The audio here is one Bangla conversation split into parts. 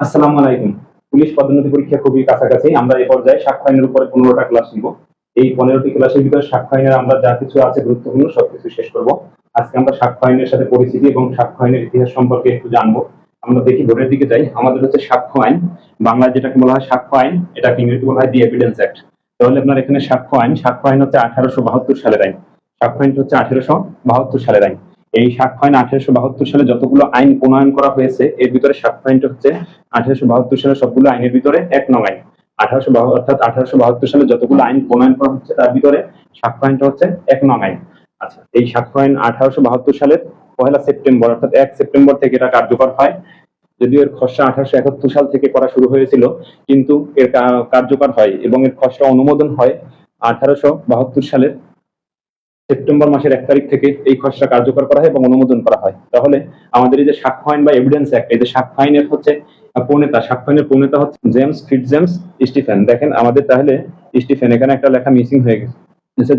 আসসালামু আলাইকুম। পুলিশ পদোন্নতি পরীক্ষা খুবই কাছাকাছি। আমরা এই পর্যায়ে সাক্ষ্য আইনের উপরে পনেরোটা ক্লাস নিব। এই পনেরোটি ক্লাসের ভিতরে সাক্ষ্য আইনের আমরা যা কিছু আছে গুরুত্বপূর্ণ সবকিছু শেষ করব। আজকে আমরা সাক্ষ্য আইনের সাথে পরিচিতি এবং সাক্ষ্য আইনের ইতিহাস সম্পর্কে একটু জানব। আমরা দেখি বোর্ডের দিকে যাই। আমাদের হচ্ছে সাক্ষ্য আইন বাংলায় যেটাকে বলা হয় সাক্ষ্য আইন এটাকে ইংরেজি বলা হয় দি এভিডেন্স অ্যাক্ট। তাহলে আপনার এখানে সাক্ষ্য আইন সাক্ষ্য আইন হচ্ছে আঠারোশো বাহাত্তর সালের আইন। সাক্ষ্য আইন হচ্ছে আঠারোশো বাহাত্তর সালের আইন। এই সাক্ষ্য আইন আঠারোশো বাহাত্তর সালে যতগুলো আইন প্রণয়ন করা হয়েছে, এর ভিতরে সাক্ষ্য আইনটা হচ্ছে আঠারোশো বাহাত্তর সালে সবগুলো আইনের ভিতরে এক নং আইন। আঠারোশো অর্থাৎ আঠারোশো বাহাত্তর সালে যতগুলো আইন প্রণয়ন করা হচ্ছে, তার ভিতরে সাক্ষ্য আইনটা হচ্ছে এক নং আইন। আচ্ছা এই সাক্ষ্য আইন আঠারোশো বাহাত্তর সালের পহেলা সেপ্টেম্বর, অর্থাৎ এক সেপ্টেম্বর থেকে এটা কার্যকর হয়। যদিও এর খসড়া আঠারোশো একাত্তর সাল থেকে করা শুরু হয়েছিল, কিন্তু এর কার্যকর হয় এবং এর খসড়া অনুমোদন হয় আঠারোশো বাহাত্তর সালের সেপ্টেম্বর মাসের এক তারিখ থেকে এই খসড়া কার্যকর করা হয় এবং অনুমোদন করা হয়। তাহলে আমাদের এই যে সাক্ষ্য আইন বা এভিডেন্স অ্যাক্ট এই যে সাক্ষ্য আইনের হচ্ছে প্রণেতা সাক্ষ্য আইনের প্রণেতা হচ্ছে জেমস ফিট জেমস স্টিফেন। দেখেন আমাদের তাহলে স্টিফেন, এখানে একটা লেখা মিসিং হয়ে গেছে।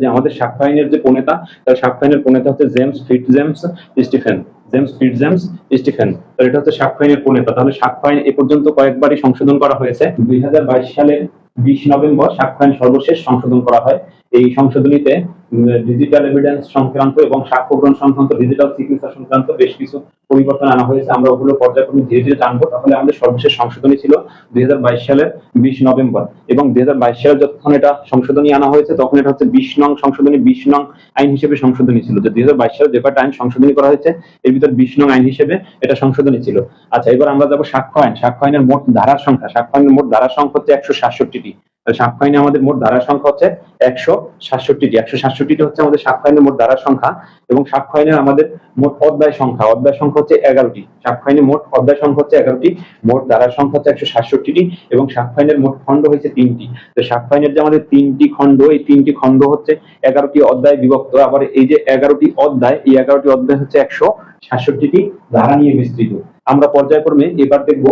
যে আমাদের সাক্ষ্য আইনের যে প্রণেতা তার সাক্ষ্য আইনের প্রণেতা হচ্ছে James Fitzjames Stephen. James Fitzjames Stephen. তো এটা হচ্ছে সাক্ষ্য আইনের প্রণেতা তাহলে সাক্ষ্য আইন এ পর্যন্ত কয়েকবারই সংশোধন করা হয়েছে। দুই সালের বিশ নভেম্বর সাক্ষ্য আইন সর্বশেষ সংশোধন করা হয়। এই সংশোধনীতে ডিজিটাল এভিডেন্স সংক্রান্ত এবং সাক্ষ্য গ্রহণ সংক্রান্ত ডিজিটাল সিগনেচার সংক্রান্ত বেশ কিছু পরিবর্তন আনা হয়েছে। আমরা ওগুলো পর্যায়ক্রমে ধীরে ধীরে জানব। তাহলে আমাদের সর্বশেষ সংশোধনী ছিল দুই হাজার বাইশ সালের বিশ নভেম্বর। এবং দুই হাজার বাইশ সালে যখন এটা সংশোধনী আনা হয়েছে, তখন এটা হচ্ছে বিশ নং সংশোধনী, বিশ নং আইন হিসেবে সংশোধনী ছিল। যে দুই হাজার বাইশ সালে যে কয়টা আইন সংশোধনী করা হয়েছে, এর ভিতর বিশ নং আইন হিসেবে এটা সংশোধনী ছিল। আচ্ছা এবার আমরা যাব সাক্ষ্য আইন। সাক্ষ্য আইনের মোট ধারার সংখ্যা। সাক্ষ্য আইনের মোট ধারার সংখ্যা হচ্ছে একশো সাতষট্টিটি। তাহলে আমাদের মোট ধারার সংখ্যা হচ্ছে একশো সাতষট্টিটি। একশো সাতষট্টিটি হচ্ছে আমাদের সাক্ষ্য মোট ধারার সংখ্যা এবং সাক্ষ্য আমাদের মোট অধ্যায় সংখ্যা। অধ্যায় সংখ্যা হচ্ছে এগারোটি। সাক্ষ্য মোট অধ্যায় সংখ্যা হচ্ছে এগারোটি। মোট ধারার সংখ্যা হচ্ছে একশো সাতষট্টিটি এবং সাক্ষ্য মোট খণ্ড হয়েছে তিনটি। তো সাক্ষ্য যে আমাদের তিনটি খণ্ড, এই তিনটি খণ্ড হচ্ছে এগারোটি অধ্যায় বিভক্ত। আবার এই যে এগারোটি অধ্যায় এই এগারোটি অধ্যায় হচ্ছে একশো সাতষট্টিটি ধারা নিয়ে বিস্তৃত। আমরা পর্যায়ক্রমে এবার দেখব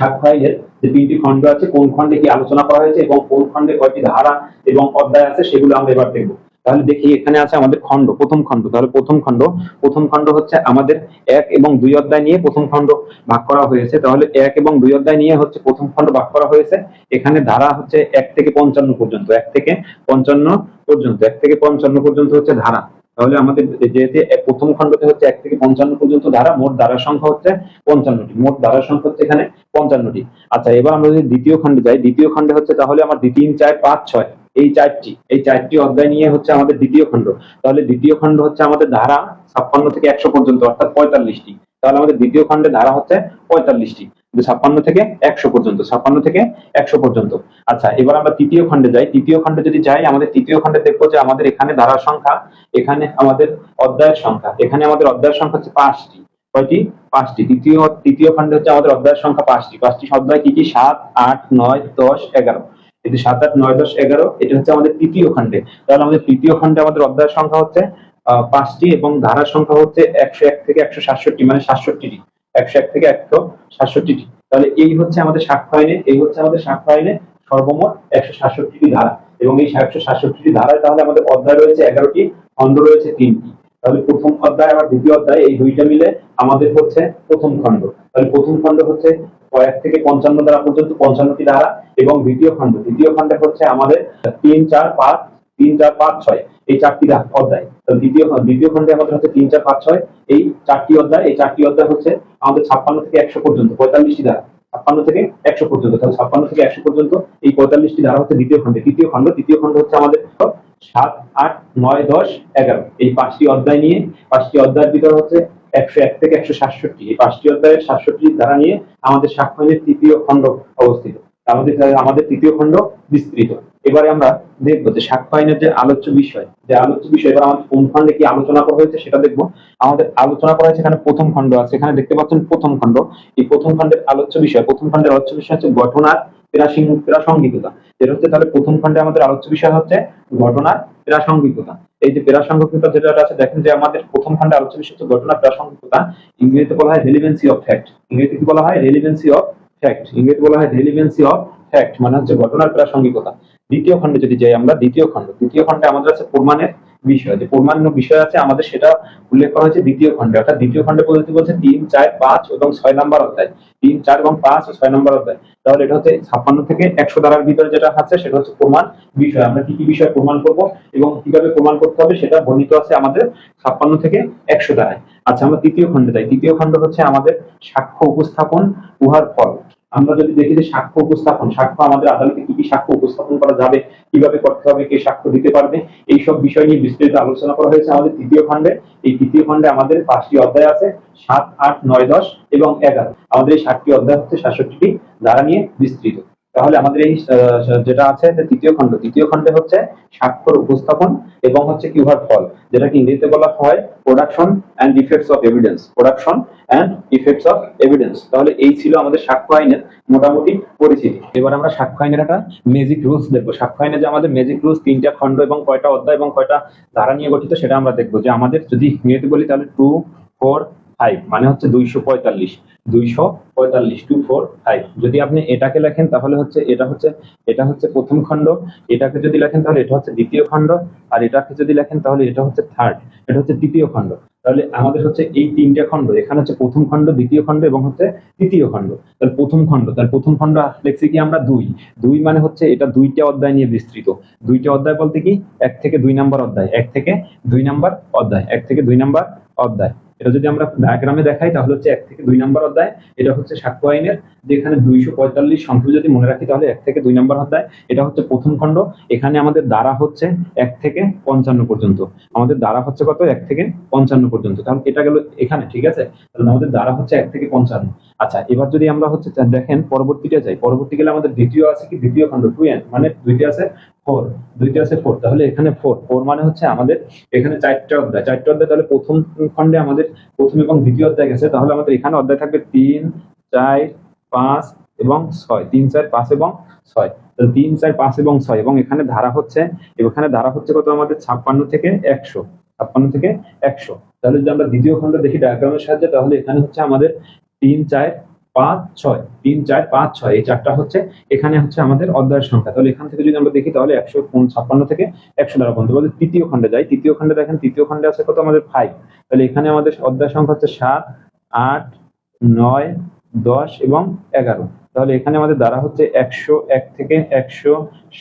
আইনের যে তিনটি খণ্ড আছে, কোন খণ্ডে কি আলোচনা করা হয়েছে এবং কোন খণ্ডে কয়টি ধারা এবং অধ্যায় আছে, সেগুলো আমরা এবার দেখব। তাহলে দেখি এখানে আছে আমাদের খণ্ড, প্রথম খণ্ড। তাহলে প্রথম খণ্ড প্রথম খণ্ড হচ্ছে আমাদের এক এবং দুই অধ্যায় নিয়ে প্রথম খণ্ড ভাগ করা হয়েছে। তাহলে এক এবং দুই অধ্যায় নিয়ে হচ্ছে প্রথম খণ্ড ভাগ করা হয়েছে। এখানে ধারা হচ্ছে এক থেকে পঞ্চান্ন পর্যন্ত, এক থেকে পঞ্চান্ন পর্যন্ত, এক থেকে পঞ্চান্ন পর্যন্ত হচ্ছে ধারা। তাহলে আমাদের যেহেতু প্রথম খণ্ডতে হচ্ছে এক থেকে পঞ্চান্ন পর্যন্ত ধারা, মোট ধারার সংখ্যা হচ্ছে পঞ্চান্নটি। মোট ধারার সংখ্যা হচ্ছে এখানে পঞ্চান্নটি। আচ্ছা এবার আমরা যদি দ্বিতীয় খণ্ডে যাই, দ্বিতীয় খণ্ডে হচ্ছে তাহলে আমার তিন, চার, পাঁচ, ছয়, এই চারটি এই চারটি অধ্যায় নিয়ে হচ্ছে আমাদের দ্বিতীয় খণ্ড। তাহলে দ্বিতীয় খণ্ড হচ্ছে আমাদের ধারা ছাপ্পান্ন থেকে একশো পর্যন্ত, অর্থাৎ পঁয়তাল্লিশটি। তাহলে আমাদের দ্বিতীয় খণ্ডে ধারা হচ্ছে পঁয়তাল্লিশটি। ছাপ্পান্ন থেকে একশো পর্যন্ত, ছাপ্পান্ন থেকে একশো পর্যন্ত। আচ্ছা এবার আমরা তৃতীয় খণ্ডে যাই। তৃতীয় খণ্ডে যদি যাই, আমাদের তৃতীয় খণ্ডে দেখব যে আমাদের এখানে ধারার সংখ্যা, এখানে আমাদের অধ্যায়ের সংখ্যা। এখানে আমাদের অধ্যায়ের সংখ্যা হচ্ছে পাঁচটি। কয়টি? পাঁচটি। তৃতীয় তৃতীয় খণ্ডে হচ্ছে আমাদের অধ্যায়ের সংখ্যা পাঁচটি। পাঁচটি অধ্যায় কি কি? সাত, আট, নয়, দশ, এগারো। যে সাত, আট, নয়, দশ, এগারো, এটা হচ্ছে আমাদের তৃতীয় খণ্ডে। তাহলে আমাদের তৃতীয় খণ্ডে আমাদের অধ্যায়ের সংখ্যা হচ্ছে পাঁচটি এবং ধারার সংখ্যা হচ্ছে একশো এক থেকে একশো সাতষট্টি মানে সাতষট্টিটি। একশো এক থেকে একশো সাতষট্টিটি। তাহলে এই হচ্ছে আমাদের সাক্ষ্য আইনে এই হচ্ছে আমাদের সাক্ষ্য আইনে সর্বমোট একশো সাতষট্টিটি ধারা। এবং এই একশো সাতষট্টিটি ধারায় তাহলে আমাদের অধ্যায় রয়েছে এগারোটি, খণ্ড রয়েছে তিনটি। তাহলে প্রথম অধ্যায় আবার দ্বিতীয় অধ্যায়, এই দুইটা মিলে আমাদের হচ্ছে প্রথম খণ্ড। তাহলে প্রথম খণ্ড হচ্ছে কয়েক থেকে পঞ্চান্ন ধারা পর্যন্ত পঞ্চান্নটি ধারা এবং দ্বিতীয় খণ্ড। দ্বিতীয় খণ্ডে হচ্ছে আমাদের তিন, চার, পাঁচ তিন, চার, পাঁচ, ছয়, এই চারটি অধ্যায়। তাহলে দ্বিতীয় দ্বিতীয় খণ্ডে আমাদের হচ্ছে তিন, চার, পাঁচ, ছয়, এই চারটি অধ্যায়, এই চারটি অধ্যায় হচ্ছে আমাদের ছাপ্পান্ন থেকে একশো পর্যন্ত, পঁয়তাল্লিশটি ধারা। ছাপ্পান্ন থেকে একশো পর্যন্ত, তাহলে ছাপ্পান্ন থেকে একশো পর্যন্ত, এই পঁয়তাল্লিশটি ধারা হচ্ছে দ্বিতীয় খণ্ডে। তৃতীয় খণ্ড তৃতীয় খণ্ড হচ্ছে আমাদের সাত, আট, নয়, দশ, এগারো। এই পাঁচটি অধ্যায় নিয়ে, পাঁচটি অধ্যায়ের ভিতরে হচ্ছে একশো এক থেকে একশো সাতষট্টি। এই পাঁচটি অধ্যায়ের সাতষট্টি ধারা নিয়ে আমাদের সাক্ষ্য আইনের তৃতীয় খণ্ড অবস্থিত। আমাদের আমাদের তৃতীয় খণ্ড বিস্তৃত। এবারে আমরা দেখব যে সাক্ষ্য আইনের যে আলোচ্য বিষয়, যে আলোচ্য বিষয়, এবার আমাদের কোন খণ্ডে কি আলোচনা করা হয়েছে সেটা দেখব। আমাদের আলোচনা করা হয়েছে এখানে প্রথম খণ্ড আছে। এখানে দেখতে পাচ্ছেন প্রথম খণ্ড। এই প্রথম খণ্ডের আলোচ্য বিষয়, প্রথম খণ্ডের আলোচ্য বিষয় হচ্ছে ঘটনার প্রাসঙ্গিকতা। যেটা হচ্ছে তাহলে প্রথম খণ্ডে আমাদের আলোচ্য বিষয় হচ্ছে ঘটনার প্রাসঙ্গিকতা। এই যে প্রাসঙ্গিকতা যেটা আছে, দেখেন যে আমাদের প্রথম খণ্ডে আলোচ্য বিষয় হচ্ছে ঘটনার প্রাসঙ্গিকতা। ইংরেজিতে বলা হয় রেলিভেন্সি অফ ফ্যাক্ট ইংরেজিতে কি বলা হয়? রেলিভেন্সি অফ ফ্যাক্ট ইংরেজিতে বলা হয় রেলিভেন্সি অফ ফ্যাক্ট মানে হচ্ছে ঘটনার প্রাসঙ্গিকতা। দ্বিতীয় খণ্ডে যদি যাই আমরা, দ্বিতীয় খণ্ড। দ্বিতীয় খণ্ডে আমাদের আছে প্রমাণের বিষয়। যে পূর্ণাঙ্গ বিষয় আছে, আমাদের সেটা উল্লেখ করা হয়েছে দ্বিতীয় খণ্ডে। অর্থাৎ দ্বিতীয় খণ্ডে পদ্ধতি বলছে তিন, চার, পাঁচ এবং ছয় নম্বর অধ্যায়। তিন, চার এবং পাঁচ ও ছয় নম্বর অধ্যায়। তাহলে এটা হচ্ছে ছাপ্পান্ন থেকে একশো ধারার ভিতরে যেটা আছে, সেটা হচ্ছে প্রমাণ বিষয়। আমরা কি কি বিষয় প্রমাণ করব এবং কীভাবে প্রমাণ করতে হবে সেটা বর্ণিত আছে আমাদের ছাপ্পান্ন থেকে একশো ধারায়। আচ্ছা আমরা তৃতীয় খণ্ডে যাই। তৃতীয় খণ্ড হচ্ছে আমাদের সাক্ষ্য উপস্থাপন, উহার ফল। আমরা যদি দেখি যে সাক্ষ্য উপস্থাপন, সাক্ষ্য আমাদের আদালতে কি কি সাক্ষ্য উপস্থাপন করা যাবে, কীভাবে করতে হবে, কে সাক্ষ্য দিতে পারবে এই সব বিষয় নিয়ে বিস্তারিত আলোচনা করা হয়েছে আমাদের তৃতীয় খণ্ডে। এই তৃতীয় খণ্ডে আমাদের পাঁচটি অধ্যায় আছে, সাত, আট, নয়, দশ এবং এগারো। আমাদের এই সাতটি অধ্যায় হচ্ছে সাতষট্টি ধারা নিয়ে বিস্তৃত। তাহলে আমাদের এই যেটা আছে তৃতীয় খণ্ড, তৃতীয় খণ্ডে হচ্ছে স্বাক্ষর উপস্থাপন এবং হচ্ছে কি উহার ফল, যেটাকে ইংরেজিতে বলা হয় production and effects of evidence production and effects of evidence তাহলে এই ছিল আমাদের সাক্ষ্য আইনের মোটামুটি পরিচিতি। এবার আমরা সাক্ষ্য আইনের একটা ম্যাজিক রুলস দেখব। সাক্ষ্য আইনে যে আমাদের ম্যাজিক রুলস তিনটা খণ্ড এবং কয়টা অধ্যায় এবং কয়টা ধারা নিয়ে গঠিত, সেটা আমরা দেখব। যে আমাদের যদি ইংরেজিতে বলি, তাহলে টু ফোর ফাইভ মানে হচ্ছে দুইশো পঁয়তাল্লিশ দুইশো পঁয়তাল্লিশ টু ফোর ফাইভ যদি আপনি এটাকে লেখেন, তাহলে হচ্ছে এটা হচ্ছে এটা হচ্ছে প্রথম খণ্ড, এটাকে যদি লেখেন, তাহলে এটা হচ্ছে দ্বিতীয় খণ্ড, আর এটাকে যদি লেখেন, তাহলে এটা হচ্ছে থার্ড এটা হচ্ছে তৃতীয় খণ্ড। তাহলে আমাদের হচ্ছে এই তিনটা খণ্ড, এখানে হচ্ছে প্রথম খণ্ড, দ্বিতীয় খণ্ড এবং হচ্ছে তৃতীয় খণ্ড। তাহলে প্রথম খণ্ড, তাহলে প্রথম খণ্ড লিখছি কি আমরা? দুই। দুই মানে হচ্ছে এটা দুইটা অধ্যায় নিয়ে বিস্তৃত। দুইটা অধ্যায় বলতে কি? এক থেকে দুই নাম্বার অধ্যায়। এক থেকে দুই নাম্বার অধ্যায়। এক থেকে দুই নাম্বার অধ্যায়। এটা যদি আমরা ডায়াগ্রামে দেখাই, তাহলে হচ্ছে এক থেকে দুই নম্বর অধ্যায়। এটা হচ্ছে সাক্ষ্য আইনের, যেখানে দুইশো পঁয়তাল্লিশ সংখ্যা যদি মনে রাখি, তাহলে এক থেকে দুই নম্বর অধ্যায়। এটা হচ্ছে প্রথম খণ্ড। এখানে আমাদের দ্বারা হচ্ছে এক থেকে পঞ্চান্ন পর্যন্ত। আমাদের দ্বারা হচ্ছে কত? এক থেকে পঞ্চান্ন পর্যন্ত। তাহলে এটা গেল এখানে, ঠিক আছে? তাহলে আমাদের দ্বারা হচ্ছে এক থেকে পঞ্চান্ন। আচ্ছা এবার যদি আমরা হচ্ছে দেখেন পরবর্তীটা যাই, পরবর্তী গেলে আমাদের দ্বিতীয় আছে কি? দ্বিতীয় খণ্ড টু এন মানে দুইটি আছে ফোর দুইটি আছে ফোর তাহলে এখানে ফোর ফোর মানে হচ্ছে আমাদের এখানে চারটা অধ্যায়। চারটা অধ্যায় তাহলে প্রথম খণ্ডে আমাদের প্রথম এবং দ্বিতীয় অধ্যায় গেছে, তাহলে আমাদের এখানে অধ্যায় থাকবে তিন, চার, পাঁচ এবং ছয়। তিন, চার, পাঁচ এবং ছয়। তাহলে তিন, চার, পাঁচ এবং ছয়, এবং এখানে ধারা হচ্ছে, এখানে ধারা হচ্ছে কত আমাদের? ছাপ্পান্ন থেকে একশো। ছাপ্পান্ন থেকে একশো। তাহলে যদি আমরা দ্বিতীয় খণ্ড দেখি ডায়াগ্রামের সাহায্যে, তাহলে এখানে হচ্ছে আমাদের তিন চার পাঁচ ছয়, তিন চার পাঁচ ছয়, এই চারটা হচ্ছে এখানে হচ্ছে আমাদের অধ্যায়ের সংখ্যা। তাহলে এখান থেকে যদি আমরা দেখি, তাহলে একশো ছাপ্পান্ন থেকে একশো দ্বারা পর্যন্ত বলতে তৃতীয় খণ্ডে যাই। তৃতীয় খণ্ডে দেখেন, তৃতীয় খণ্ডে আছে কত আমাদের ফাইভ তাহলে এখানে আমাদের অধ্যায় সংখ্যা হচ্ছে সাত, আট, নয়, দশ এবং এগারো। তাহলে এখানে আমাদের দ্বারা হচ্ছে একশো এক থেকে একশো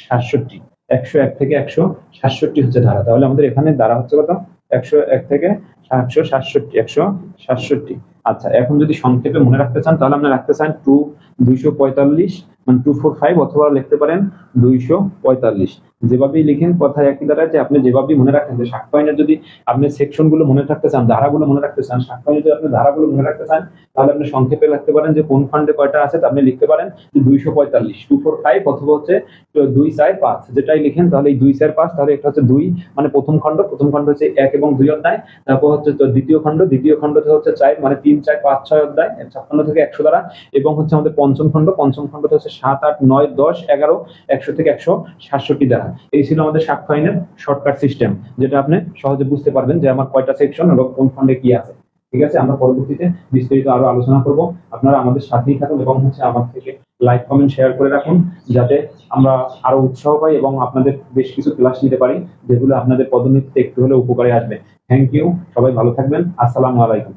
সাতষট্টি। একশো এক থেকে একশো সাতষট্টি হচ্ছে ধারা। তাহলে আমাদের এখানে দ্বারা হচ্ছে কত? একশো এক থেকে একশো সাতষট্টি একশো সাতষট্টি। আচ্ছা এখন যদি সংক্ষেপে মনে রাখতে চান তাহলে আপনি রাখতে চান টু দুইশো পঁয়তাল্লিশ মানে টু ফোর ফাইভ অথবা লিখতে পারেন দুইশো পঁয়তাল্লিশ। যেভাবেই লিখেন, কথায় একই দ্বারা যে আপনি যেভাবেই মনে রাখেন, যে সাক্ষ্য আইনের যদি আপনি সেকশনগুলো মনে রাখতে চান, ধারাগুলো মনে রাখতে চান সাক্ষ্য আইনের যদি আপনি ধারাগুলো মনে রাখতে চান, তাহলে আপনি সংক্ষেপে লিখতে পারেন যে কোন খণ্ডে কয়টা আছে আপনি লিখতে পারেন যে দুইশো পঁয়তাল্লিশ। টু ফোর ফাইভ অথবা হচ্ছে দুই চার পাঁচ, যেটাই লিখেন, তাহলে এই দুই চার পাঁচ, তাহলে এটা হচ্ছে দুই মানে প্রথম খণ্ড প্রথম খণ্ড হচ্ছে এক এবং দুই অধ্যায়, তারপর হচ্ছে দ্বিতীয় খণ্ড দ্বিতীয় খণ্ড হচ্ছে চার মানে তিন, চার, পাঁচ, ছয় অধ্যায়, ছাপ্পান্ন থেকে একশো দ্বারা, এবং হচ্ছে আমাদের পঞ্চম খণ্ড পঞ্চম খণ্ড হচ্ছে সাত, আট, নয়, দশ, এগারো, একশো থেকে একশো সাতষট্টি দ্বারা। এই ছিল আমাদের সাক্ষ্য আইনের শর্টকাট সিস্টেম, যেটা আপনি সহজে বুঝতে পারবেন যে আমার কয়টা সেকশন এবং কোন খণ্ডে কি আছে। ঠিক আছে? আমরা পরবর্তীতে বিস্তারিত আরও আলোচনা করব। আপনারা আমাদের সাথেই থাকুন এবং হচ্ছে আমার থেকে লাইক, কমেন্ট, শেয়ার করে রাখুন, যাতে আমরা আরও উৎসাহ পাই এবং আপনাদের বেশ কিছু ক্লাস নিতে পারি, যেগুলো আপনাদের পদোন্নতিতে একটু হলে উপকারে আসবে। থ্যাংক ইউ সবাই ভালো থাকবেন। আসসালামু আলাইকুম।